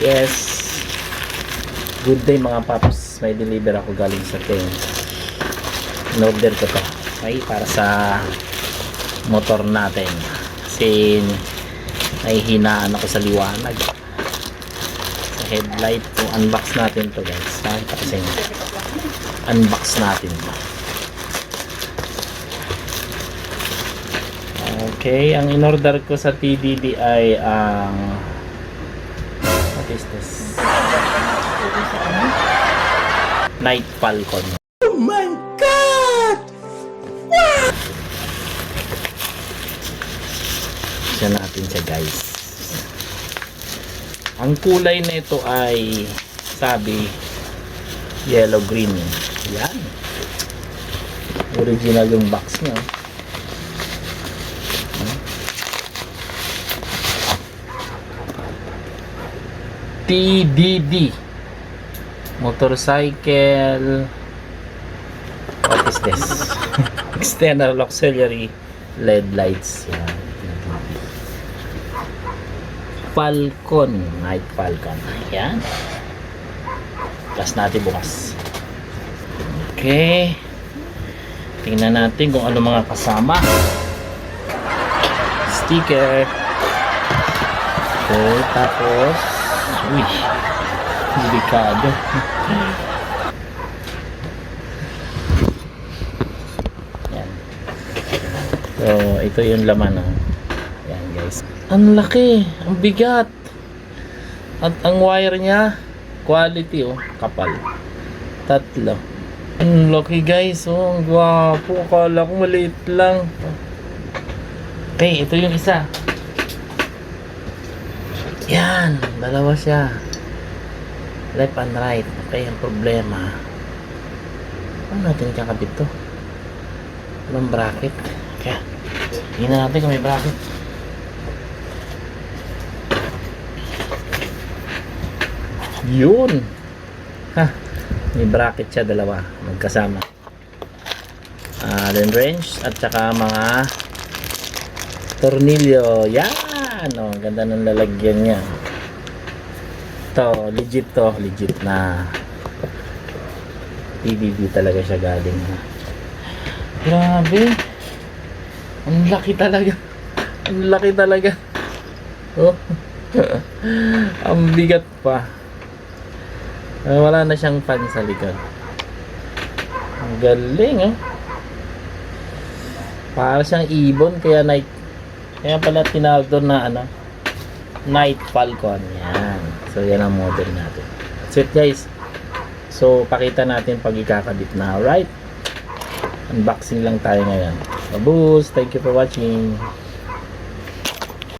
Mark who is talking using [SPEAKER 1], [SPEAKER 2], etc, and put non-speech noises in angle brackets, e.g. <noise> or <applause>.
[SPEAKER 1] Yes. Good day mga paps. May deliver ako galing sa Ting. In-order ko to. Okay, para sa motor natin. Kasi nahihinaan ako sa liwanag. Sa headlight. Kung unbox natin to guys. Nakita kasi unbox natin to. Okay, ang in-order ko sa TDD ay ang what this? Night Falcon. Oh my God! Siya natin siya guys. Ang kulay nito ay sabi yellow green. Yan. Original yung box niya. TDD motorcycle. What is this? <laughs> External auxiliary LED lights. Yan Falcon. Night Falcon. Yan plus natin bukas. Okay. Tingnan natin kung ano mga kasama. Sticker. Okay tapos uy delikado. Yan. So ito yung laman oh. yan guys. Ang laki ang bigat. At ang wire niya quality oh kapal. Tatlo. Ang laki guys oh ang gwapo. Akala ko maliit lang. Okay ito yung isa yan dalawa siya. Left and right. Okay ang problema. Paano natin kakabit to walang bracket? Kaya tingnan natin kung may bracket. Yun! Ha may bracket siya dalawa. Magkasama. Allen wrench at saka mga tornilyo yan oh, ang ganda ng lalagyan niya. To legit to legit na PBB talaga siya galing grabe. Ang laki talaga. Ang laki talaga. Oh. <laughs> Ang bigat pa. Ah, wala na siyang fan sa likod. Ang galing oh. Para siyang ibon kaya night kaya pala tinawag doon na ano Night Falcon. Yan. So yan ang model natin. That's it guys. So pakita natin pag ikakabit na. Alright? Unboxing lang tayo ngayon. Babus, thank you for watching